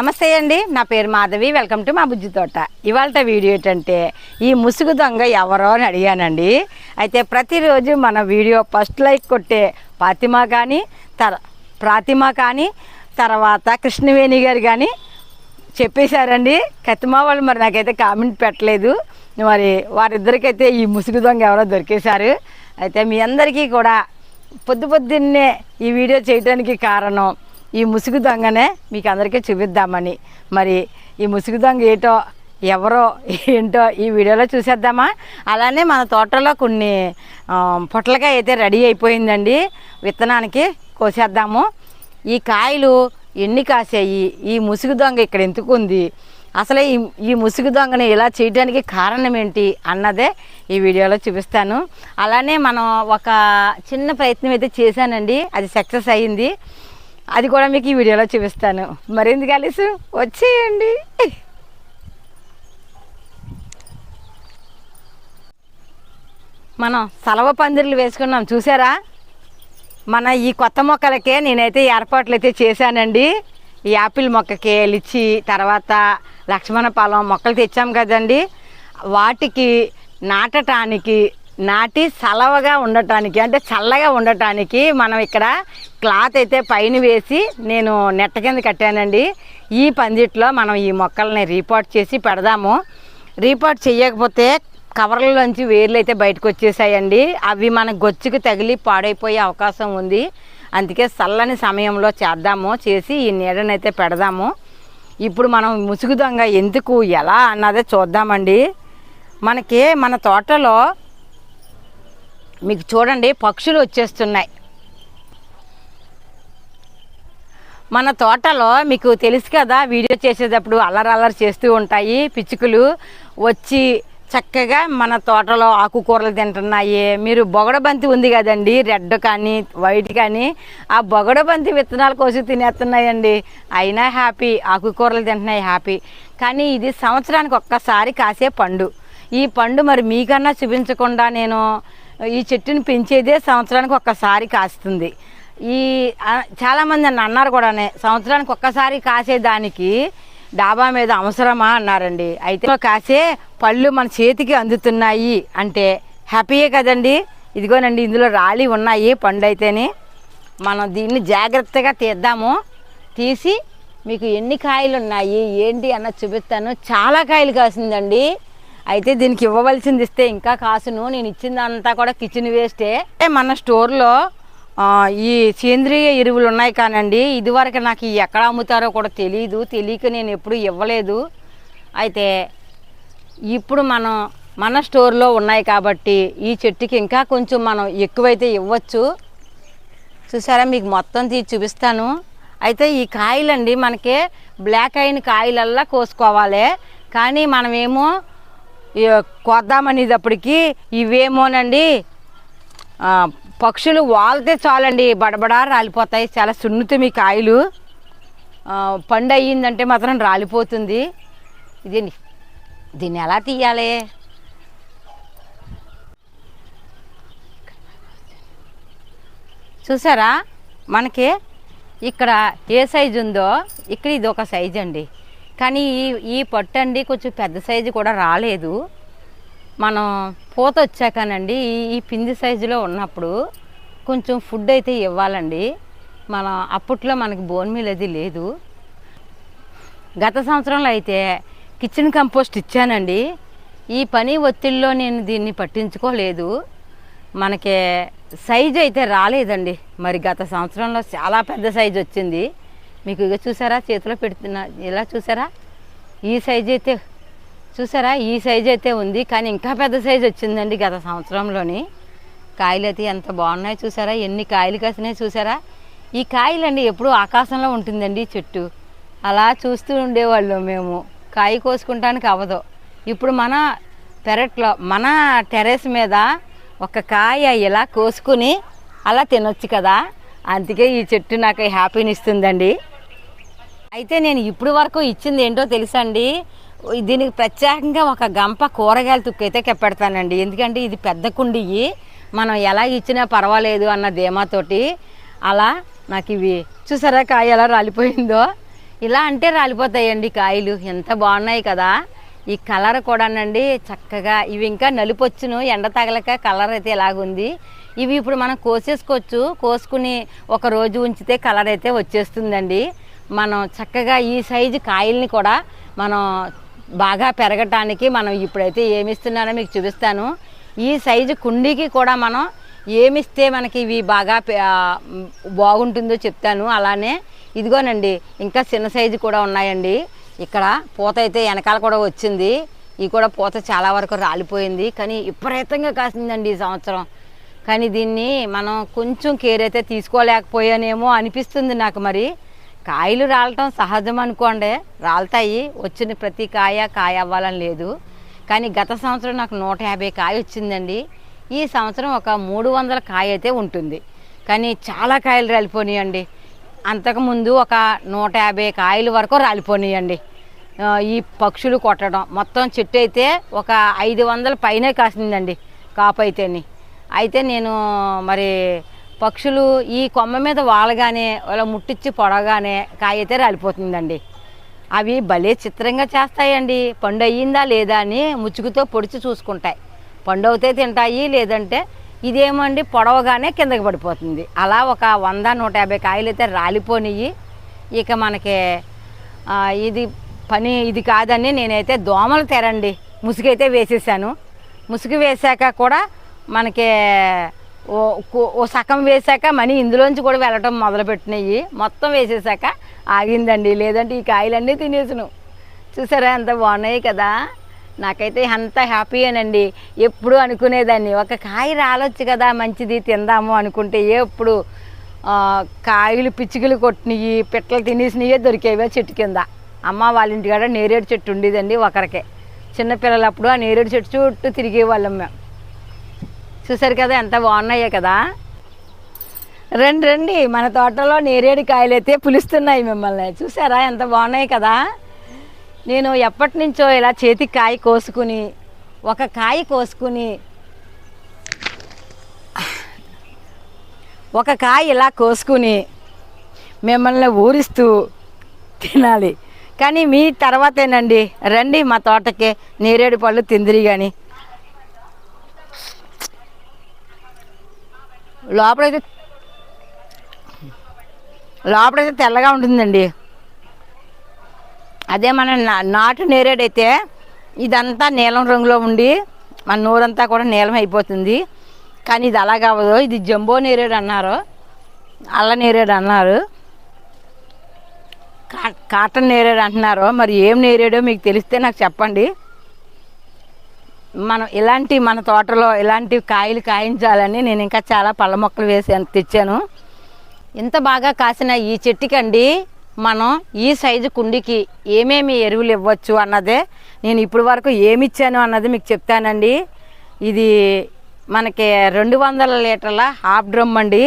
నమస్తే అండి. నా పేరు మాధవి. వెల్కమ్ టు మా బుజ్జి తోట. ఇవాళ వీడియో ఏంటంటే ఈ ముసుగు దొంగ ఎవరో అని అడిగానండి. అయితే ప్రతిరోజు మన వీడియో ఫస్ట్ లైక్ కొట్టే ఫాతిమా కానీ తర ప్రాతిమ కానీ తర్వాత కృష్ణవేణి గారు కానీ చెప్పేశారండి. కత్తిమా వాళ్ళు మరి నాకైతే కామెంట్ పెట్టలేదు. మరి వారిద్దరికైతే ఈ ముసుగు దొంగ ఎవరో దొరికేశారు. అయితే మీ అందరికీ కూడా పొద్దు పొద్దున్నే ఈ వీడియో చేయడానికి కారణం ఈ ముసుగు దొంగనే మీకు అందరికీ చూపిద్దామని. మరి ఈ ముసుగు దొంగ ఏటో ఎవరో ఏంటో ఈ వీడియోలో చూసేద్దామా? అలానే మన తోటలో కొన్ని పొట్లకాయ అయితే రెడీ అయిపోయిందండి. విత్తనానికి కోసేద్దాము. ఈ కాయలు ఎన్ని కాసాయి? ఈ ముసుగు దొంగ ఇక్కడ ఎందుకు ఉంది? అసలే ఈ ఈ ముసుగు దొంగని ఇలా చేయడానికి కారణం ఏంటి అన్నదే ఈ వీడియోలో చూపిస్తాను. అలానే మనం ఒక చిన్న ప్రయత్నం అయితే చేశానండి. అది సక్సెస్ అయ్యింది అది కూడా మీకు ఈ వీడియోలో చూపిస్తాను. మరెందుకు కలిసి? వచ్చేయండి. మనం సలవ పందిర్లు వేసుకున్నాం చూసారా? మన ఈ కొత్త మొక్కలకే నేనైతే ఏర్పాట్లు అయితే చేశానండి. ఈ యాపిల్ మొక్కకి లిచ్చి తర్వాత లక్ష్మణ పాలం మొక్కలు తెచ్చాం కదండి. వాటికి నాటటానికి నాటి సలవగా ఉండటానికి అంటే చల్లగా ఉండటానికి మనం ఇక్కడ క్లాత్ అయితే పైన వేసి నేను నెట్ట కింద కట్టానండి. ఈ పందిట్లో మనం ఈ మొక్కల్ని రీపోర్ట్ చేసి పెడదాము. రీపోర్ట్ చేయకపోతే కవర్లలోంచి వేర్లు అయితే బయటకు వచ్చేసాయండి. అవి మన గొచ్చుకు తగిలి పాడైపోయే అవకాశం ఉంది. అందుకే చల్లని సమయంలో చేద్దాము. చేసి ఈ నీడనైతే పెడదాము. ఇప్పుడు మనం ముసుగు దొంగ ఎందుకు ఎలా అన్నదే చూద్దామండి. మనకి మన తోటలో మీకు చూడండి పక్షులు వచ్చేస్తున్నాయి. మన తోటలో మీకు తెలుసు కదా వీడియో చేసేటప్పుడు అల్లరి అల్లరి చేస్తూ ఉంటాయి పిచ్చుకలు. వచ్చి చక్కగా మన తోటలో ఆకుకూరలు తింటున్నాయి. మీరు బొగడబంతి ఉంది కదండి రెడ్ కానీ వైట్ కానీ ఆ బొగడబంతి విత్తనాలు కోసం తినేస్తున్నాయండి. అయినా హ్యాపీ ఆకుకూరలు తింటున్నాయి హ్యాపీ. కానీ ఇది సంవత్సరానికి ఒక్కసారి కాసే పండు. ఈ పండు మరి మీకన్నా చూపించకుండా నేను ఈ చెట్టుని పెంచేదే సంవత్సరానికి ఒక్కసారి కాస్తుంది. ఈ చాలామంది నన్ను అన్నారు కూడానే సంవత్సరానికి ఒక్కసారి కాసేదానికి డాబా మీద అవసరమా అన్నారండి. అయితే కాసే పళ్ళు మన చేతికి అందుతున్నాయి అంటే హ్యాపీయే కదండి. ఇదిగోనండి ఇందులో రాలి ఉన్నాయి పండు అయితేనే మనం దీన్ని జాగ్రత్తగా తీద్దాము. తీసి మీకు ఎన్ని కాయలు ఉన్నాయి ఏంటి అన్నది చూపిస్తాను. చాలా కాయలు కాసిందండి. అయితే దీనికి ఇవ్వవలసింది ఇస్తే ఇంకా కాసును. నేను ఇచ్చిందంతా కూడా కిచెన్ వేస్టే మన స్టోర్లో ఈ సేంద్రియ ఎరువులు ఉన్నాయి కానండి. ఇదివరకు నాకు ఎక్కడ అమ్ముతారో కూడా తెలియదు తెలియక నేను ఎప్పుడు ఇవ్వలేదు. అయితే ఇప్పుడు మనం మన స్టోర్లో ఉన్నాయి కాబట్టి ఈ చెట్టుకి ఇంకా కొంచెం మనం ఎక్కువైతే ఇవ్వచ్చు. చూసారా? మీకు మొత్తం తీసి చూపిస్తాను. అయితే ఈ కాయలండి మనకి బ్లాక్ అయిన కాయలల్లా కోసుకోవాలి. కానీ మనమేమో కొద్దామనేటప్పటికి ఇవేమోనండి పక్షులు వాళ్తే చాలండి బడబడా రాలిపోతాయి చాలా సున్నితం ఈ కాయలు. పండు అయ్యిందంటే మాత్రం రాలిపోతుంది. ఇది దీన్ని ఎలా తీయాలి? చూసారా? మనకి ఇక్కడ ఏ సైజు ఉందో ఇక్కడ ఇది ఒక సైజు అండి కానీ ఈ ఈ పట్టు అండి కొంచెం పెద్ద సైజు కూడా రాలేదు. మనం పూత వచ్చాకనండి ఈ ఈ పిండి సైజులో ఉన్నప్పుడు కొంచెం ఫుడ్ అయితే ఇవ్వాలండి. మన అప్పట్లో మనకి బోన్ మీల్ అది లేదు. గత సంవత్సరంలో అయితే కిచెన్ కంపోస్ట్ ఇచ్చానండి. ఈ పని ఒత్తిడిలో నేను దీన్ని పట్టించుకోలేదు. మనకి సైజు అయితే రాలేదండి. మరి గత సంవత్సరంలో చాలా పెద్ద సైజు వచ్చింది. మీకు ఇక చూసారా? చేతిలో పెడుతున్నా. ఇలా చూసారా? ఈ సైజు అయితే. చూసారా? ఈ సైజు అయితే ఉంది. కానీ ఇంకా పెద్ద సైజు వచ్చిందండి గత సంవత్సరంలోని. కాయలు అయితే ఎంత బాగున్నాయి చూసారా? ఎన్ని కాయలు కాసినాయి చూసారా? ఈ కాయలండి ఎప్పుడూ ఆకాశంలో ఉంటుందండి చెట్టు. అలా చూస్తూ ఉండేవాళ్ళు మేము. కాయ కోసుకుంటానికి అవ్వదు. ఇప్పుడు మన పెరట్లో మన టెర్రస్ మీద ఒక కాయ ఇలా కోసుకుని అలా తినొచ్చు కదా? అందుకే ఈ చెట్టు నాకు హ్యాపీని ఇస్తుందండి. అయితే నేను ఇప్పుడు వరకు ఇచ్చింది ఏంటో తెలుసా అండి దీనికి ప్రత్యేకంగా ఒక గంప కూరగాయల తుక్కు అయితే కెప్పెడతానండి. ఎందుకంటే ఇది పెద్ద కుండీ మనం ఎలా ఇచ్చినా పర్వాలేదు అన్న ధీమాతోటి అలా నాకు ఇవి చూసారా కాయ ఎలా రాలిపోయిందో? ఇలా అంటే రాలిపోతాయండి కాయలు. ఎంత బాగున్నాయి కదా. ఈ కలర్ కూడానండి చక్కగా. ఇవి ఇంకా నలుపొచ్చును. ఎండ తగలక కలర్ అయితే ఇలాగుంది ఇవి ఇప్పుడు మనం కోసేసుకోవచ్చు. కోసుకుని ఒక రోజు ఉంచితే కలర్ అయితే వచ్చేస్తుందండి. మనం చక్కగా ఈ సైజు కాయల్ని కూడా మనం బాగా పెరగటానికి మనం ఇప్పుడైతే ఏమి ఇస్తున్నానో మీకు చూపిస్తాను. ఈ సైజు కుండీకి కూడా మనం ఏమిస్తే మనకి ఇవి బాగా బాగుంటుందో చెప్తాను. అలానే ఇదిగోనండి ఇంకా చిన్న సైజు కూడా ఉన్నాయండి. ఇక్కడ పూత అయితే వెనకాల కూడా వచ్చింది. ఈ కూడా పూత చాలా వరకు రాలిపోయింది. కానీ విపరీతంగా కాసిందండి ఈ సంవత్సరం. కానీ దీన్ని మనం కొంచెం కేర్ అయితే తీసుకోలేకపోయానేమో అనిపిస్తుంది నాకు మరి. కాయలు రాలటం సహజం అనుకోండి. రాలుతాయి. వచ్చిన ప్రతి కాయ కాయ అవ్వాలని లేదు. కానీ గత సంవత్సరం నాకు నూట యాభై కాయ వచ్చిందండి. ఈ సంవత్సరం ఒక మూడు వందల కాయ అయితే ఉంటుంది. కానీ చాలా కాయలు రాలిపోయినాయండి. అంతకుముందు ఒక నూట యాభై కాయల వరకు రాలిపోయినాయండి. ఈ పక్షులు కొట్టడం. మొత్తం చెట్టు అయితే ఒక ఐదు వందల పైనే కాసిందండి కాపు అయితేని. అయితే నేను మరి పక్షులు ఈ కొమ్మ మీద వాలగానే ఇలా ముట్టించి పొడగానే కాయ అయితే రాలిపోతుందండి. అవి భలే చిత్రంగా చేస్తాయండి. పండు అయ్యిందా లేదా అని ముచ్చుకుతో పొడిచి చూసుకుంటాయి. పండు అవుతే తింటాయి లేదంటే ఇదేమండి పొడవగానే కిందకి పడిపోతుంది. అలా ఒక వంద నూట యాభై కాయలు అయితే రాలిపోనియి ఇక మనకి ఇది పని ఇది కాదని నేనైతే దోమలు తెరండి. ముసుగైతే వేసేసాను. ముసుగు వేసాక కూడా మనకి ఓ సగం వేసాక మనీ ఇందులోంచి కూడా వెళ్ళటం మొదలుపెట్టినాయి. మొత్తం వేసేసాక ఆగిందండి. లేదంటే ఈ కాయలన్నీ తినేసును. చూసారా ఎంత బాగున్నాయి కదా? నాకైతే అంత హ్యాపీయేనండి ఎప్పుడు అనుకునేదాన్ని ఒక కాయ రాలొచ్చు కదా మంచిది తిందాము అనుకుంటే ఎప్పుడు. కాయలు పిచ్చుకలు కొట్టినవి పిట్టలు తినేసినవే దొరికేవే చెట్టు కింద. అమ్మ వాళ్ళ ఇంటికాడ నేరేడు చెట్టు ఉండేదండి ఒకరికే. చిన్నపిల్లలప్పుడు ఆ నేరేడు చెట్టు చుట్టూ తిరిగేవాళ్ళం మేము. చూసారు కదా ఎంత బాగున్నాయో కదా? రండి రండి. మన తోటలో నేరేడు కాయలు అయితే పులుస్తున్నాయి మిమ్మల్ని. చూసారా ఎంత బాగున్నాయి కదా? నేను ఎప్పటి నుంచో ఇలా చేతికి కాయ కోసుకుని ఒక కాయ కోసుకుని ఒక కాయ ఇలా కోసుకుని మిమ్మల్ని ఊరిస్తూ తినాలి. కానీ మీ తర్వాతేనండి. రండి మా తోటకి నేరేడు పళ్ళు తిందిరి కానీ లోపలైతే లోపలైతే తెల్లగా ఉంటుందండి. అదే మన నా- నాటు నేరేడైతే ఇదంతా నీలం రంగులో ఉండి మన నూరంతా కూడా నీలం అయిపోతుంది. కానీ ఇది అలా కావదు ఇది జంబో నేరేడు అన్నారు. అల్ల నేరేడు అన్నారు. కా- కాటన్ నేరేడు అంటున్నారు. మరి ఏం నేరేడో మీకు తెలిస్తే నాకు చెప్పండి. మనం ఇలాంటి మన తోటలో ఇలాంటి కాయలు కాయించాలని నేను ఇంకా చాలా పళ్ళ మొక్కలు వేసాను తెచ్చాను. ఇంత బాగా కాసిన ఈ చెట్టుకండి మనం ఈ సైజు కుండికి ఏమేమి ఎరువులు ఇవ్వచ్చు అన్నదే నేను ఇప్పుడు వరకు ఏమి ఇచ్చాను అన్నది మీకు చెప్తానండి. ఇది మనకి రెండు వందల లీటర్ల హాఫ్ డ్రమ్ అండి.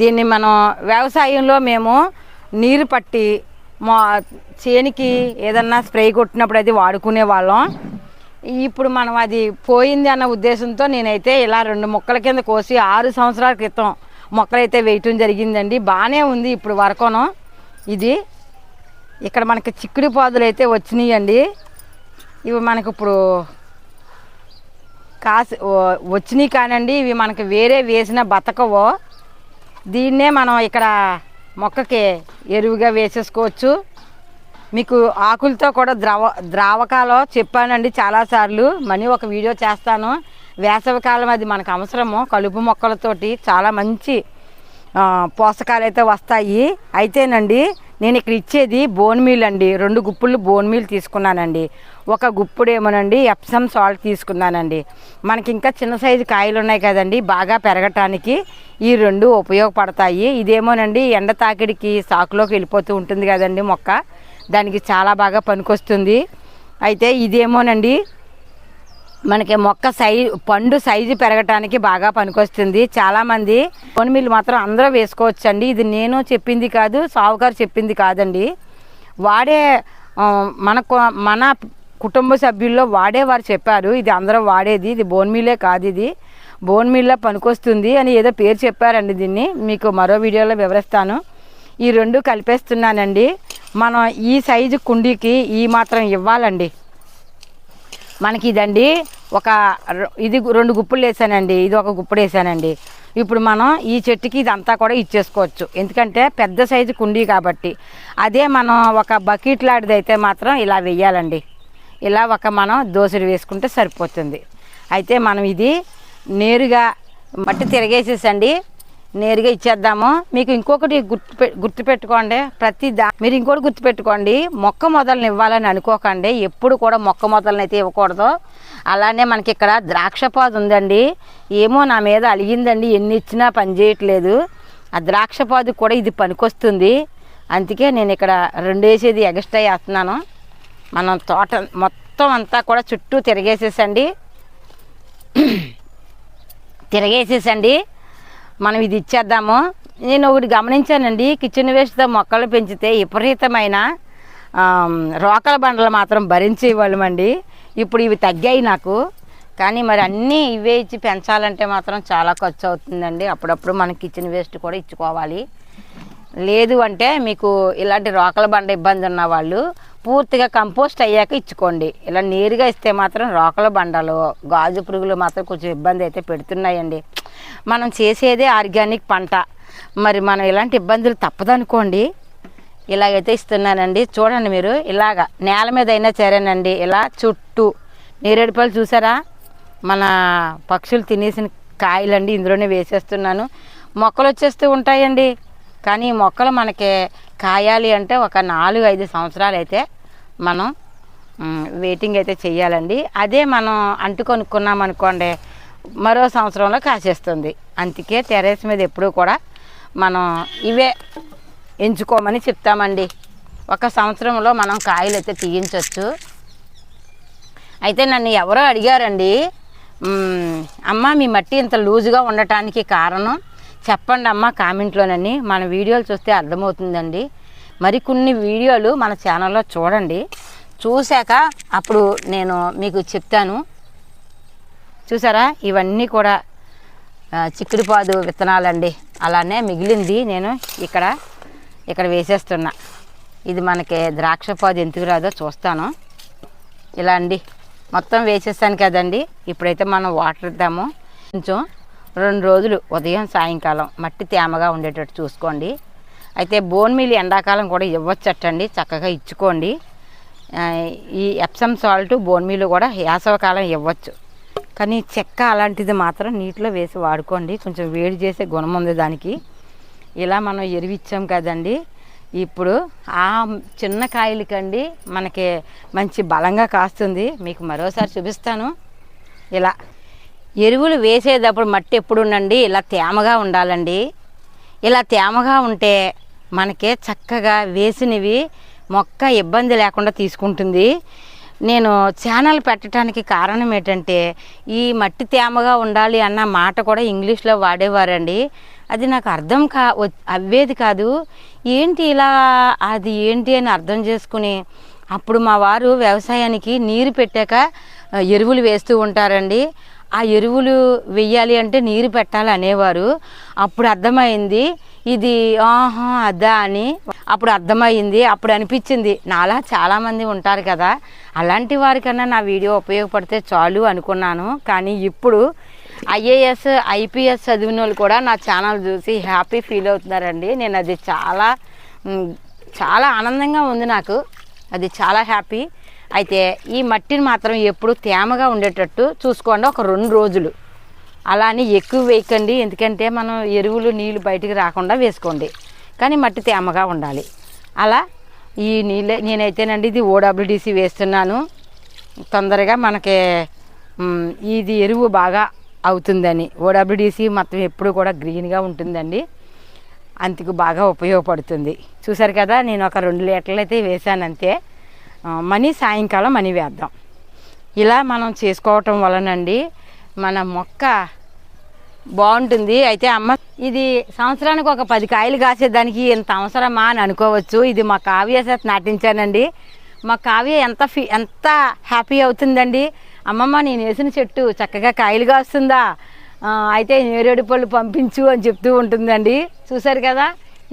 దీన్ని మనం వ్యవసాయంలో మేము నీరు పట్టి మా చేనికి ఏదన్నా స్ప్రే కొట్టినప్పుడు అది వాడుకునే వాళ్ళం. ఇప్పుడు మనం అది పోయింది అన్న ఉద్దేశంతో నేనైతే ఇలా రెండు మొక్కల కింద కోసి ఆరు సంవత్సరాల క్రితం మొక్కలైతే వేయటం జరిగిందండి. బాగానే ఉంది ఇప్పుడు వరకును. ఇది ఇక్కడ మనకి చిక్కుడు పాదులు అయితే వచ్చినాయండి. ఇవి మనకి ఇప్పుడు కాసి వచ్చినాయి కానండి. ఇవి మనకి వేరే వేసిన బతకవో. దీన్నే మనం ఇక్కడ మొక్కకి ఎరువుగా వేసేసుకోవచ్చు. మీకు ఆకులతో కూడా ద్రవ ద్రావకాలో చెప్పానండి చాలాసార్లు. మనీ ఒక వీడియో చేస్తాను. వేసవికాలం అది మనకు అవసరము. కలుపు మొక్కలతోటి చాలా మంచి పోషకాలు అయితే వస్తాయి. అయితేనండి నేను ఇక్కడ ఇచ్చేది బోన్ మీల్ అండి. రెండు గుప్పులు బోన్ మీల్ తీసుకున్నానండి. ఒక గుప్పుడు ఏమోనండి ఎప్సమ్ సాల్ట్ తీసుకున్నానండి. మనకి ఇంకా చిన్న సైజు కాయలు ఉన్నాయి కదండి బాగా పెరగటానికి ఈ రెండు ఉపయోగపడతాయి. ఇదేమోనండి ఎండ తాకిడికి సాకులోకి వెళ్ళిపోతూ ఉంటుంది కదండి మొక్క. దానికి చాలా బాగా పనికొస్తుంది. అయితే ఇదేమోనండి. మనకి మొక్క సైజు పండు సైజు పెరగటానికి బాగా పనికొస్తుంది. చాలామంది బోన్ మాత్రం అందరూ వేసుకోవచ్చండి. ఇది నేను చెప్పింది కాదు సావుకారు చెప్పింది కాదండి. వాడే మన మన కుటుంబ సభ్యుల్లో వాడేవారు చెప్పారు. ఇది అందరూ వాడేది. ఇది బోన్ మీలే కాదు ఇది. బోన్మీల్లో పనికొస్తుంది అని ఏదో పేరు చెప్పారండి దీన్ని. మీకు మరో వీడియోలో వివరిస్తాను. ఈ రెండు కలిపేస్తున్నానండి. మనం ఈ సైజు కుండీకి ఈ మాత్రం ఇవ్వాలండి. మనకి ఇదండి ఒక ఇది రెండు గుప్పులు వేసానండి ఇది ఒక గుప్పుడు వేసానండి. ఇప్పుడు మనం ఈ చెట్టుకి ఇదంతా కూడా ఇచ్చేసుకోవచ్చు. ఎందుకంటే పెద్ద సైజు కుండీ కాబట్టి. అదే మనం ఒక బకెట్ లాంటిది అయితే మాత్రం ఇలా వెయ్యాలండి. ఇలా ఒక మనం దోసెడు వేసుకుంటే సరిపోతుంది. అయితే మనం ఇది నేరుగా మట్టి తిరగేసేసండి. నేరుగా ఇచ్చేద్దాము. మీకు ఇంకొకటి గుర్తు పె- గుర్తుపెట్టుకోండి ప్రతి దా మీరు ఇంకోటి గుర్తుపెట్టుకోండి మొక్క మొదలను ఇవ్వాలని అనుకోకండి. ఎప్పుడు కూడా మొక్క మొదలను అయితే ఇవ్వకూడదు. అలానే మనకి ఇక్కడ ద్రాక్ష పాదు ఉందండి. ఏమో నా మీద అలిగిందండి. ఎన్ని ఇచ్చినా పని చేయట్లేదు. ఆ ద్రాక్ష పాదు కూడా ఇది పనికొస్తుంది. అందుకే నేను ఇక్కడ రెండు వేసేది ఎగస్ట్రా వేస్తున్నాను. మనం తోట మొత్తం అంతా కూడా చుట్టూ తిరగేసేసండి. తిరగేసేసండి. మనం ఇది ఇచ్చేద్దాము. నేను ఒకటి గమనించానండి కిచెన్ వేస్ట్తో మొక్కలు పెంచితే విపరీతమైన రోకల బండలు మాత్రం భరించేవాళ్ళమండి ఇప్పుడు ఇవి తగ్గాయి నాకు. కానీ మరి అన్నీ ఇవే ఇచ్చి పెంచాలంటే మాత్రం చాలా ఖర్చు అవుతుందండి. అప్పుడప్పుడు మనం కిచెన్ వేస్ట్ కూడా ఇచ్చుకోవాలి. లేదు అంటే మీకు ఇలాంటి రోకల బండ ఇబ్బంది ఉన్న వాళ్ళు పూర్తిగా కంపోస్ట్ అయ్యాక ఇచ్చుకోండి. ఇలా నేరుగా ఇస్తే మాత్రం రోకల బండలు గాజు పురుగులు మాత్రం కొంచెం ఇబ్బంది అయితే పెడుతున్నాయండి. మనం చేసేదే ఆర్గానిక్ పంట. మరి మనం ఇలాంటి ఇబ్బందులు తప్పదనుకోండి. ఇలాగైతే ఇస్తున్నానండి. చూడండి మీరు ఇలాగ నేల మీద అయినా సరేనండి. ఇలా చుట్టూ నేరేడుపళ్ళు చూసారా? మన పక్షులు తినేసిన కాయలండి ఇందులోనే వేసేస్తున్నాను. మొక్కలు వచ్చేస్తూ ఉంటాయండి. కానీ ఈ మొక్కలు మనకి కాయాలి అంటే ఒక నాలుగు ఐదు సంవత్సరాలు అయితే మనం వెయిటింగ్ అయితే చేయాలండి అదే మనం అంటు కొనుక్కున్నాం అనుకోండి మరో సంవత్సరంలో కాసేస్తుంది. అందుకే టెర్రస్ మీద ఎప్పుడూ కూడా మనం ఇవే ఎంచుకోమని చెప్తామండి. ఒక సంవత్సరంలో మనం కాయలు అయితే తీయించవచ్చు అయితే నన్ను ఎవరో అడిగారండి అమ్మ మీ మట్టి ఇంత లూజుగా ఉండటానికి కారణం? చెప్పండి అమ్మ కామెంట్లోనని మన వీడియోలు చూస్తే అర్థమవుతుందండి. మరికొన్ని వీడియోలు మన ఛానల్లో చూడండి. చూశాక అప్పుడు నేను మీకు చెప్తాను. చూసారా? ఇవన్నీ కూడా చిక్కుడుపాదు విత్తనాలండి. అలానే మిగిలింది నేను ఇక్కడ ఇక్కడ వేసేస్తున్నా. ఇది మనకి ద్రాక్ష పాదు ఎందుకు రాదో చూస్తాను. ఇలా అండి. మొత్తం వేసేస్తాను కదండి. ఇప్పుడైతే మనం వాటర్ ఇద్దాము. కొంచెం రెండు రోజులు ఉదయం సాయంకాలం మట్టి తేమగా ఉండేటట్టు చూసుకోండి. అయితే బోన్ మీల్ ఎండాకాలం కూడా ఇవ్వచ్చటండి చక్కగా ఇచ్చుకోండి. ఈ ఎప్సమ్ సాల్ట్ బోన్ మీల్ కూడా వేసవకాలం ఇవ్వచ్చు. కానీ చెక్క అలాంటిది మాత్రం నీటిలో వేసి వాడుకోండి. కొంచెం వేడి చేసే గుణం ఉంది దానికి. ఇలా మనం ఎరువిచ్చాం కదండి. ఇప్పుడు ఆ చిన్న కాయలకండి మనకి మంచి బలంగా కాస్తుంది. మీకు మరోసారి చూపిస్తాను. ఇలా ఎరువులు వేసేటప్పుడు మట్టి ఎప్పుడు ఉండండి ఇలా తేమగా ఉండాలండి. ఇలా తేమగా ఉంటే మనకి చక్కగా వేసినవి మొక్క ఇబ్బంది లేకుండా తీసుకుంటుంది. నేను ఛానల్ పెట్టడానికి కారణం ఏంటంటే ఈ మట్టి తేమగా ఉండాలి అన్న మాట కూడా ఇంగ్లీష్లో వాడేవారండి. అది నాకు అర్థం కా అవ్వేది కాదు. ఏంటి ఇలా అది ఏంటి అని అర్థం చేసుకుని అప్పుడు మా వారు వ్యవసాయానికి నీరు పెట్టాక ఎరువులు వేస్తూ ఉంటారండి. ఆ ఎరువులు వెయ్యాలి అంటే నీరు పెట్టాలి అనేవారు. అప్పుడు అర్థమైంది ఇది ఆహా అదా అని. అప్పుడు అర్థమైంది అప్పుడు అనిపించింది నాలా చాలామంది ఉంటారు కదా. అలాంటి వారికన్నా నా వీడియో ఉపయోగపడితే చాలు అనుకున్నాను. కానీ ఇప్పుడు ఐఏఎస్ ఐపీఎస్ చదివిన వాళ్ళు కూడా నా ఛానల్ చూసి హ్యాపీ ఫీల్ అవుతున్నారండి. నేను అది చాలా చాలా ఆనందంగా ఉంది నాకు. అది చాలా హ్యాపీ. అయితే ఈ మట్టిని మాత్రం ఎప్పుడు తేమగా ఉండేటట్టు చూసుకోండి ఒక రెండు రోజులు. అలా అని ఎక్కువ వేయకండి ఎందుకంటే మనం ఎరువులు నీళ్ళు బయటికి రాకుండా వేసుకోండి. కానీ మట్టి తేమగా ఉండాలి. అలా ఈ నీళ్ళే నేనైతేనండి ఇది ఓడబ్ల్యూడిసి వేస్తున్నాను. తొందరగా మనకి ఇది ఎరువు బాగా అవుతుందని. ఓడబ్ల్యూడిసి మొత్తం ఎప్పుడు కూడా గ్రీన్గా ఉంటుందండి. అందుకు బాగా ఉపయోగపడుతుంది. చూసారు కదా నేను ఒక రెండు లీటర్లు అయితే వేసాను అంతే మనీ సాయంకాలం మనీ వేద్దాం. ఇలా మనం చేసుకోవటం వలనండి మన మొక్క బాగుంటుంది. అయితే అమ్మ ఇది సంవత్సరానికి ఒక పది కాయలు కాసేదానికి ఇంత అవసరమా అని అనుకోవచ్చు. ఇది మా కావ్య చేత నాటించానండి. మా కావ్య ఎంత ఫీ ఎంత హ్యాపీ అవుతుందండి. అమ్మమ్మ నేను వేసిన చెట్టు చక్కగా కాయలు కాస్తుందా? అయితే నేరేడు పళ్ళు పంపించు అని చెప్తూ ఉంటుందండి. చూసారు కదా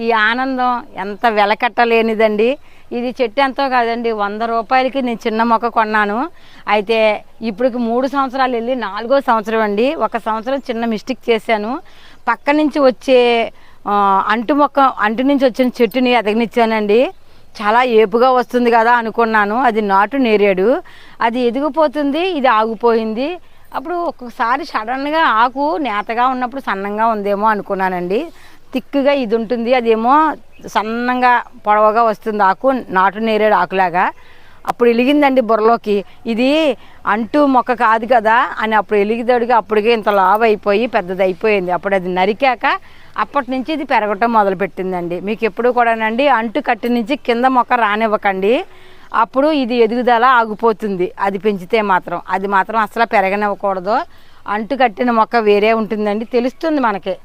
ఈ ఆనందం ఎంత వెలకట్టలేనిదండి. ఇది చెట్టు ఎంతో కాదండి వంద రూపాయలకి నేను చిన్న మొక్క కొన్నాను. అయితే ఇప్పటికి మూడు సంవత్సరాలు వెళ్ళి నాలుగో సంవత్సరం అండి. ఒక సంవత్సరం చిన్న మిస్టేక్ చేశాను. పక్క నుంచి వచ్చే అంటు మొక్క అంటు నుంచి వచ్చిన చెట్టుని ఎదగనిచ్చానండి. చాలా ఏపుగా వస్తుంది కదా అనుకున్నాను. అది నాటు నేరేడు. అది ఎదిగిపోతుంది ఇది ఆగిపోయింది. అప్పుడు ఒక్కొక్కసారి సడన్గా ఆకు నేతగా ఉన్నప్పుడు సన్నంగా ఉందేమో అనుకున్నానండి. తిక్కుగా ఇది ఉంటుంది అదేమో సన్నంగా పొడవగా వస్తుంది ఆకు నాటు నేరేడు ఆకులాగా. అప్పుడు వెలిగిందండి బుర్రలోకి. ఇది అంటూ మొక్క కాదు కదా అని అప్పుడు వెలిగిదడిగా అప్పటికే ఇంత లావ్ అయిపోయి పెద్దది అయిపోయింది అప్పుడు అది నరికాక అప్పటి నుంచి ఇది పెరగటం మొదలుపెట్టిందండి. మీకు ఎప్పుడు కూడానండి అంటు కట్టి నుంచి కింద మొక్క రానివ్వకండి. అప్పుడు ఇది ఎదుగుదల ఆగిపోతుంది. అది పెంచితే మాత్రం. అది మాత్రం అసలు పెరగనివ్వకూడదు. అంటు కట్టిన మొక్క వేరే ఉంటుందండి. తెలుస్తుంది మనకి.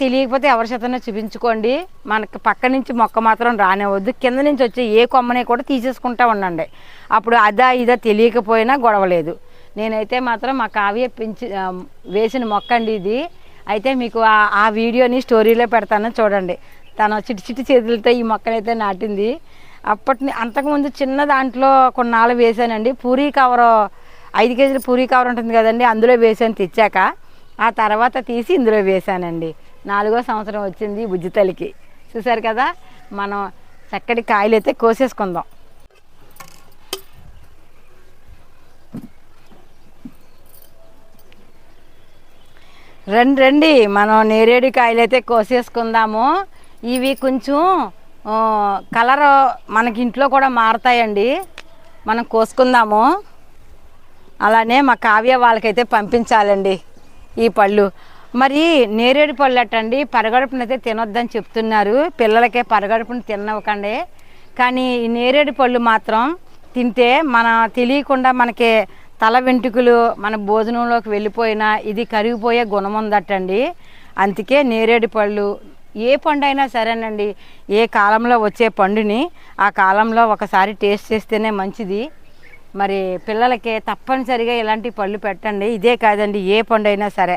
తెలియకపోతే ఎవరి చేతనో చూపించుకోండి. మనకి పక్క నుంచి మొక్క మాత్రం రానివ్వద్దు. కింద నుంచి వచ్చే ఏ కొమ్మని కూడా తీసేసుకుంటా ఉండండి. అప్పుడు అదా ఇదా తెలియకపోయినా గొడవలేదు నేనైతే మాత్రం మా కావ్య పెంచి వేసిన మొక్క అండి ఇది. అయితే మీకు ఆ ఆ వీడియోని స్టోరీలో పెడతాను చూడండి. తను చిటి చిటి చేతులతో ఈ మొక్కనైతే నాటింది. అప్పటి అంతకుముందు చిన్న దాంట్లో కొన్నాళ్ళు వేసానండి. పూరీ కవర్ ఐదు కేజీల పూరీ కవర్ ఉంటుంది కదండి అందులో వేసాను తెచ్చాక. ఆ తర్వాత తీసి ఇందులో వేసానండి నాలుగో సంవత్సరం వచ్చింది బుజ్జి తల్లికి. చూసారు కదా మనం చక్కటి కాయలు అయితే కోసేసుకుందాం. రండి రండి మనం నేరేడు కాయలు అయితే కోసేసుకుందాము. ఇవి కొంచెం కలర్ మనకి ఇంట్లో కూడా మారుతాయండి. మనం కోసుకుందాము. అలానే మా కావ్య వాళ్ళకైతే పంపించాలండి. ఈ పళ్ళు. మరి నేరేడు పళ్ళు అట్టండి పరగడుపునైతే తినొద్దని చెప్తున్నారు. పిల్లలకే పరగడుపుని తినవ్వకండి కానీ ఈ నేరేడు పళ్ళు మాత్రం తింటే మన తెలియకుండా మనకి తల వెంట్రుకలు మన భోజనంలోకి వెళ్ళిపోయినా ఇది కరిగిపోయే గుణం ఉందటండి. అందుకే నేరేడు పళ్ళు ఏ పండు అయినా సరేనండి. ఏ కాలంలో వచ్చే పండుని ఆ కాలంలో ఒకసారి టేస్ట్ చేస్తేనే మంచిది. మరి పిల్లలకి తప్పనిసరిగా ఇలాంటి పళ్ళు పెట్టండి. ఇదే కాదండి ఏ పండు అయినా సరే.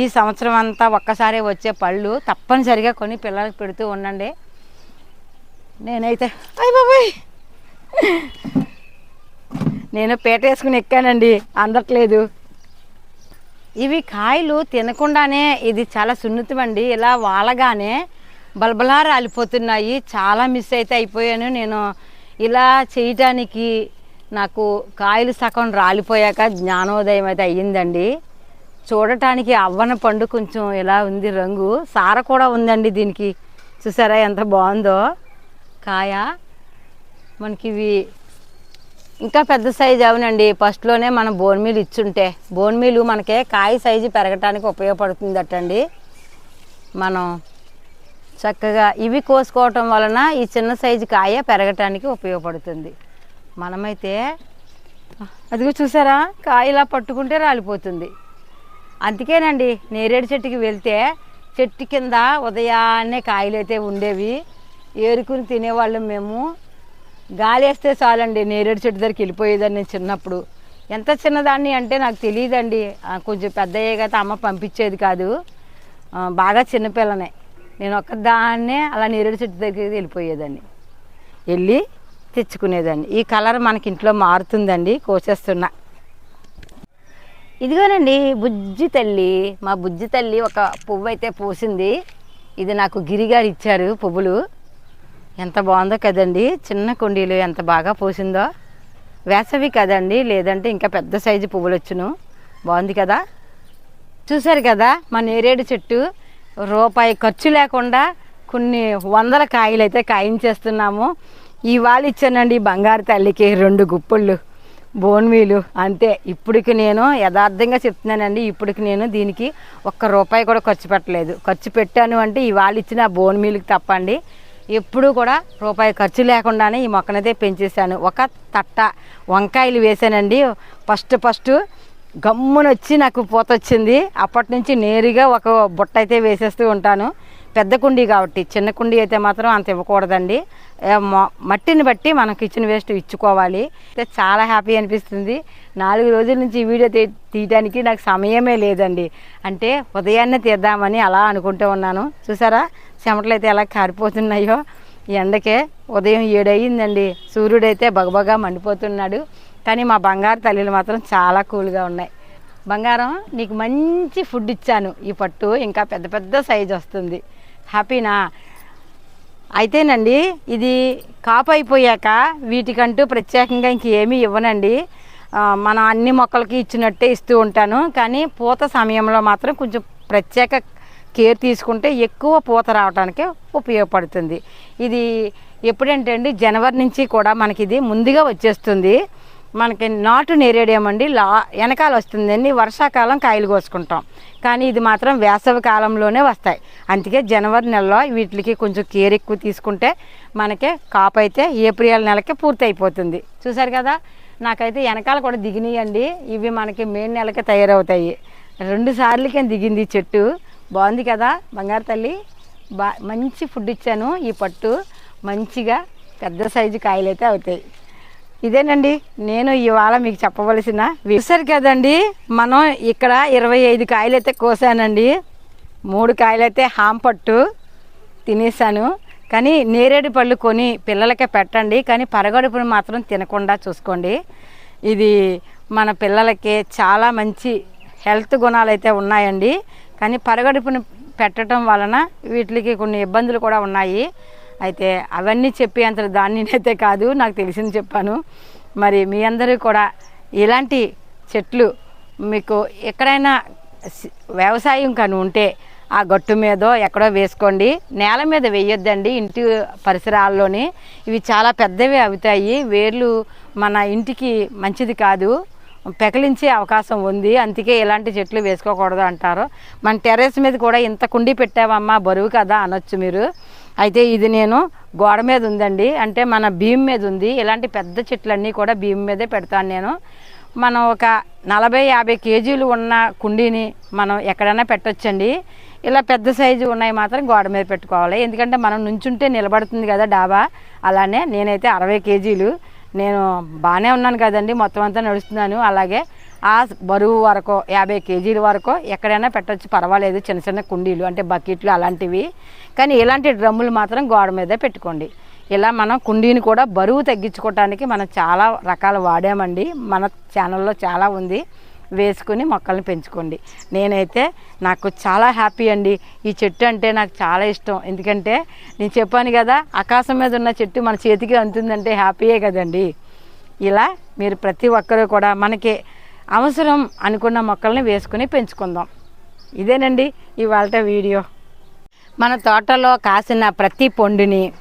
ఈ సంవత్సరం అంతా ఒక్కసారి వచ్చే పళ్ళు తప్పనిసరిగా కొని పిల్లలకి పెడుతూ ఉండండి. నేనైతే అయ్య బాబాయ్! నేను పేట వేసుకుని ఎక్కానండి అందట్లేదు. ఇవి కాయలు తినకుండానే ఇది చాలా సున్నితమండి ఇలా వాలగానే బలబలా రాలిపోతున్నాయి చాలా మిస్ అయితే అయిపోయాను నేను. ఇలా చేయటానికి నాకు కాయలు సగం రాలిపోయాక జ్ఞానోదయం అయితే అయ్యిందండి. చూడటానికి అవ్వన పండు కొంచెం ఇలా ఉంది రంగు. సార కూడా ఉందండి దీనికి. చూసారా ఎంత బాగుందో? కాయ మనకి ఇవి ఇంకా పెద్ద సైజు అవునండి. ఫస్ట్లోనే మనం బోన్ మీల్ ఇచ్చుంటే. బోన్ మీలు మనకి కాయ సైజు పెరగటానికి ఉపయోగపడుతుందటండి. మనం చక్కగా ఇవి కోసుకోవటం వలన ఈ చిన్న సైజు కాయ పెరగటానికి ఉపయోగపడుతుంది. మనమైతే అదిగో చూసారా కాయ ఇలా పట్టుకుంటే రాలిపోతుంది. అందుకేనండి నేరేడు చెట్టుకి వెళ్తే చెట్టు కింద ఉదయాన్నే కాయలైతే ఉండేవి ఏరుకుని తినేవాళ్ళం మేము. గాలి వేస్తే చాలండి నేరేడు చెట్టు దగ్గరికి వెళ్ళిపోయేదాన్ని నేను చిన్నప్పుడు. ఎంత చిన్నదాన్ని అంటే నాకు తెలియదండి. కొంచెం పెద్ద అయ్యాక అమ్మ పంపించేది కాదు. బాగా చిన్నపిల్లనే నేను ఒక్కదాన్నే అలా నేరేడు చెట్టు దగ్గరికి వెళ్ళిపోయేదాన్ని. వెళ్ళి తెచ్చుకునేదాన్ని. ఈ కలర్ మనకి ఇంట్లో మారుతుందండి కోసేస్తున్నా. ఇదిగోనండి బుజ్జి తల్లి. మా బుజ్జి తల్లి ఒక పువ్వు అయితే పూసింది. ఇది నాకు గిరిగారు ఇచ్చారు పువ్వులు. ఎంత బాగుందో కదండి. చిన్న కుండీలు ఎంత బాగా పూసిందో. వేసవి కదండి లేదంటే ఇంకా పెద్ద సైజు పువ్వులు వచ్చును. బాగుంది కదా? చూశారు కదా మా నేరేడు చెట్టు రూపాయి ఖర్చు లేకుండా కొన్ని వందల కాయలు అయితే కాయించేస్తున్నాము. ఇవాళ ఇచ్చానండి బంగారు తల్లికి రెండు గుప్పుళ్ళు బోన్మీలు అంతే ఇప్పటికి నేను యథార్థంగా చెప్తున్నానండి ఇప్పటికి నేను దీనికి ఒక్క రూపాయి కూడా ఖర్చు పెట్టలేదు. ఖర్చు పెట్టాను అంటే ఇవాళ ఇచ్చిన బోన్ మీల్కి తప్పండి. ఎప్పుడూ కూడా రూపాయి ఖర్చు లేకుండానే ఈ మొక్కనైతే పెంచేశాను. ఒక తట్ట వంకాయలు వేశానండి. ఫస్ట్ ఫస్ట్ గమ్మునొచ్చి నాకు పూత వచ్చింది. అప్పటి నుంచి నేరుగా ఒక బుట్ట అయితే వేసేస్తూ ఉంటాను. పెద్ద కుండీ కాబట్టి చిన్న కుండీ అయితే మాత్రం అంత ఇవ్వకూడదండి. మట్టిని బట్టి మనం కిచెన్ వేస్ట్ ఇచ్చుకోవాలి. అయితే చాలా హ్యాపీ అనిపిస్తుంది. నాలుగు రోజుల నుంచి వీడియో తీ తీయడానికి నాకు సమయమే లేదండి. అంటే ఉదయాన్నే తీద్దామని అలా అనుకుంటూ ఉన్నాను. చూసారా? చెమటలు అయితే ఎలా కారిపోతున్నాయో. ఎండకే ఉదయం ఏడు సూర్యుడైతే బగబగా మండిపోతున్నాడు. కానీ మా బంగారు తల్లిలు మాత్రం చాలా కూల్గా ఉన్నాయి. బంగారం నీకు మంచి ఫుడ్ ఇచ్చాను. ఈ పట్టు ఇంకా పెద్ద పెద్ద సైజ్ వస్తుంది. హ్యాపీనా? అయితేనండి ఇది కాపు అయిపోయాక వీటికంటూ ప్రత్యేకంగా ఇంకేమీ ఇవ్వనండి. మన మనం అన్ని మొక్కలకి ఇచ్చినట్టే ఇస్తూ ఉంటాను. కానీ పూత సమయంలో మాత్రం కొంచెం ప్రత్యేక కేర్ తీసుకుంటే ఎక్కువ పూత రావడానికి ఉపయోగపడుతుంది. ఇది ఎప్పుడంటే అండి జనవరి నుంచి కూడా మనకి ఇది ముందుగా వచ్చేస్తుంది. మనకి నాటు నేరేడియం అండి లా వెనకాల వస్తుందండి వర్షాకాలం కాయలు కోసుకుంటాం. కానీ ఇది మాత్రం వేసవి కాలంలోనే వస్తాయి. అందుకే జనవరి నెలలో వీటికి కొంచెం కేర్ ఎక్కువ తీసుకుంటే మనకి కాపు అయితే ఏప్రిల్ నెలకి పూర్తి అయిపోతుంది. చూసారు కదా నాకైతే వెనకాల కూడా దిగినాయండి. ఇవి మనకి మే నెలకి తయారవుతాయి. రెండు సార్లకే దిగింది ఈ చెట్టు. బాగుంది కదా బంగారు తల్లి? బా మంచి ఫుడ్ ఇచ్చాను ఈ పట్టు. మంచిగా పెద్ద సైజు కాయలు అయితే అవుతాయి. ఇదేనండి నేను ఇవాళ మీకు చెప్పవలసిన చూసారు కదండి మనం ఇక్కడ ఇరవై ఐదు కాయలు అయితే కోసానండి. మూడు కాయలు అయితే హాంపట్టు తినేసాను కానీ నేరేడు పళ్ళు కొని పిల్లలకే పెట్టండి కానీ పరగడుపుని మాత్రం తినకుండా చూసుకోండి. ఇది మన పిల్లలకి చాలా మంచి హెల్త్ గుణాలు అయితే ఉన్నాయండి. కానీ పరగడుపుని పెట్టడం వలన వీటికి కొన్ని ఇబ్బందులు కూడా ఉన్నాయి. అయితే అవన్నీ చెప్పి అంత దాన్ని కాదు నాకు తెలిసింది చెప్పాను. మరి మీ అందరూ కూడా ఇలాంటి చెట్లు మీకు ఎక్కడైనా వ్యవసాయం కానీ ఉంటే ఆ గట్టు మీదో ఎక్కడో వేసుకోండి. నేల మీద వేయొద్దండి ఇంటి పరిసరాల్లోని. ఇవి చాలా పెద్దవి అవుతాయి. వేర్లు మన ఇంటికి మంచిది కాదు. పెకలించే అవకాశం ఉంది. అందుకే ఇలాంటి చెట్లు వేసుకోకూడదు అంటారు. మన టెర్రస్ మీద కూడా ఇంత కుండి పెట్టావమ్మా బరువు కదా అనొచ్చు మీరు. అయితే ఇది నేను గోడ మీద ఉందండి. అంటే మన భీమ్ మీద ఉంది. ఇలాంటి పెద్ద చెట్లన్నీ కూడా భీమ్ మీదే పెడతాను నేను. మనం ఒక నలభై యాభై కేజీలు ఉన్న కుండీని మనం ఎక్కడైనా పెట్టొచ్చండి. ఇలా పెద్ద సైజు ఉన్నాయి మాత్రం గోడ మీద పెట్టుకోవాలి. ఎందుకంటే మనం నుంచుంటే నిలబడుతుంది కదా డాబా. అలానే నేనైతే అరవై కేజీలు. నేను బాగానే ఉన్నాను కదండి. మొత్తం అంతా నడుస్తున్నాను. అలాగే ఆ బరువు వరకు యాభై కేజీల వరకు ఎక్కడైనా పెట్టొచ్చు. పర్వాలేదు చిన్న చిన్న కుండీలు అంటే బకెట్లు అలాంటివి. కానీ ఇలాంటి డ్రమ్ములు మాత్రం గోడ మీదే పెట్టుకోండి. ఇలా మనం కుండీని కూడా బరువు తగ్గించుకోవటానికి మనం చాలా రకాలు వాడామండి. మన ఛానల్లో చాలా ఉంది. వేసుకుని మొక్కల్ని పెంచుకోండి. నేనైతే నాకు చాలా హ్యాపీ అండి. ఈ చెట్టు అంటే నాకు చాలా ఇష్టం. ఎందుకంటే నేను చెప్పాను కదా ఆకాశం మీద ఉన్న చెట్టు మన చేతికి అందుతుందంటే హ్యాపీయే కదండి. ఇలా మీరు ప్రతి ఒక్కరూ కూడా మనకి అవసరం అనుకున్న మొక్కల్ని వేసుకుని పెంచుకుందాం. ఇదేనండి ఇవాళ వీడియో. మన తోటలో కాసిన ప్రతి పండుని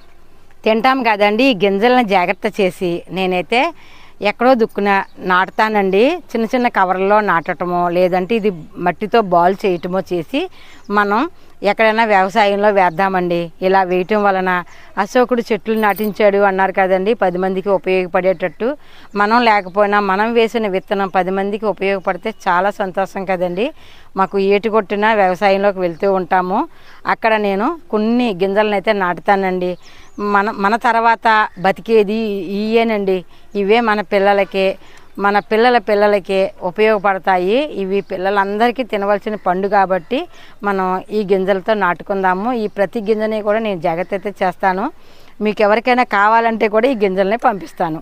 తింటాం కదండి ఈ గింజలను జాగ్రత్త చేసి నేనైతే ఎక్కడో దుక్కున నాటుతానండి. చిన్న చిన్న కవర్లలో నాటటమో లేదంటే ఇది మట్టితో బాల్ చేయటమో చేసి మనం ఎక్కడైనా వ్యవసాయంలో వేద్దామండి. ఇలా వేయటం వలన అశోకుడు చెట్లు నాటించాడు అన్నారు కదండి. పది మందికి ఉపయోగపడేటట్టు. మనం లేకపోయినా మనం వేసిన విత్తనం పది మందికి ఉపయోగపడితే చాలా సంతోషం కదండి. మాకు ఏటు కొట్టిన వ్యవసాయంలోకి వెళ్తూ ఉంటాము. అక్కడ నేను కొన్ని గింజలనైతే నాటుతానండి. మన మన తర్వాత బతికేది ఇయేనండి ఇవే మన పిల్లలకి మన పిల్లల పిల్లలకి ఉపయోగపడతాయి. ఇవి పిల్లలందరికీ తినవలసిన పండు కాబట్టి మనం ఈ గింజలతో నాటుకుందాము. ఈ ప్రతి గింజని కూడా నేను జాగ్రత్త అయితే చేస్తాను. మీకు ఎవరికైనా కావాలంటే కూడా ఈ గింజల్ని పంపిస్తాను.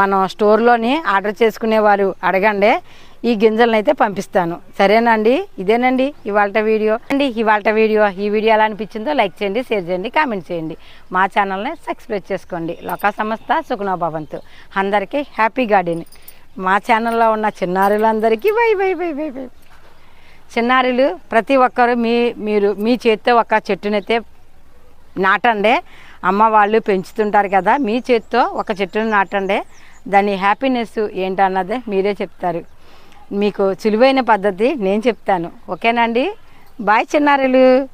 మనం స్టోర్లోని ఆర్డర్ చేసుకునేవారు అడగండి ఈ గింజలను అయితే పంపిస్తాను. సరేనండి? ఇదేనండి ఇవాళ వీడియో. అండి ఇవాళ వీడియో. ఈ వీడియో ఎలా అనిపించిందో లైక్ చేయండి షేర్ చేయండి కామెంట్ చేయండి. మా ఛానల్ని సబ్స్క్రైబ్ చేసుకోండి. లోకా సంస్థ సుఖనో భవంతు. అందరికీ హ్యాపీ గార్డెన్. మా ఛానల్లో ఉన్న చిన్నారులందరికీ వై వై వై వై వై. చిన్నారులు ప్రతి ఒక్కరు మీ మీరు మీ చేతితో ఒక చెట్టునైతే నాటండి. అమ్మ వాళ్ళు పెంచుతుంటారు కదా మీ చేతితో ఒక చెట్టును నాటండి. దాని హ్యాపీనెస్ ఏంటన్నదే మీరే చెప్తారు. మీకు సులువైన పద్ధతి నేను చెప్తాను. ఓకేనండి బాయ్ చిన్నారులు.